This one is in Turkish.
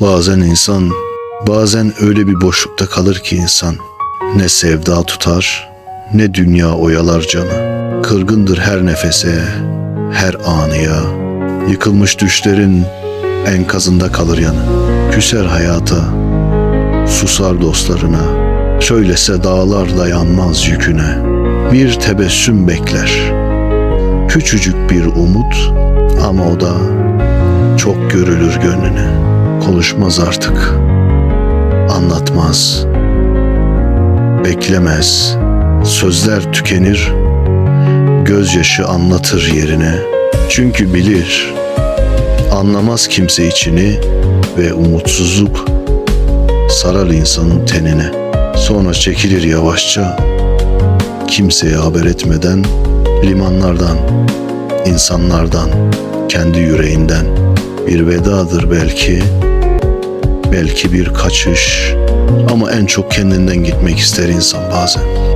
Bazen insan, bazen öyle bir boşlukta kalır ki insan. Ne sevda tutar, ne dünya oyalar canı. Kırgındır her nefese, her anıya. Yıkılmış düşlerin enkazında kalır yanı. Küser hayata, susar dostlarına. Söylese dağlar dayanmaz yüküne. Bir tebessüm bekler. Küçücük bir umut ama o da çok görülür gönlüne. Konuşmaz artık. Anlatmaz. Beklemez. Sözler tükenir. Gözyaşı anlatır yerine. Çünkü bilir. Anlamaz kimse içini ve umutsuzluk sarar insanın tenine. Sonra çekilir yavaşça kimseye haber etmeden limanlardan, insanlardan, kendi yüreğinden bir vedadır belki, belki bir kaçış ama en çok kendinden gitmek ister insan bazen.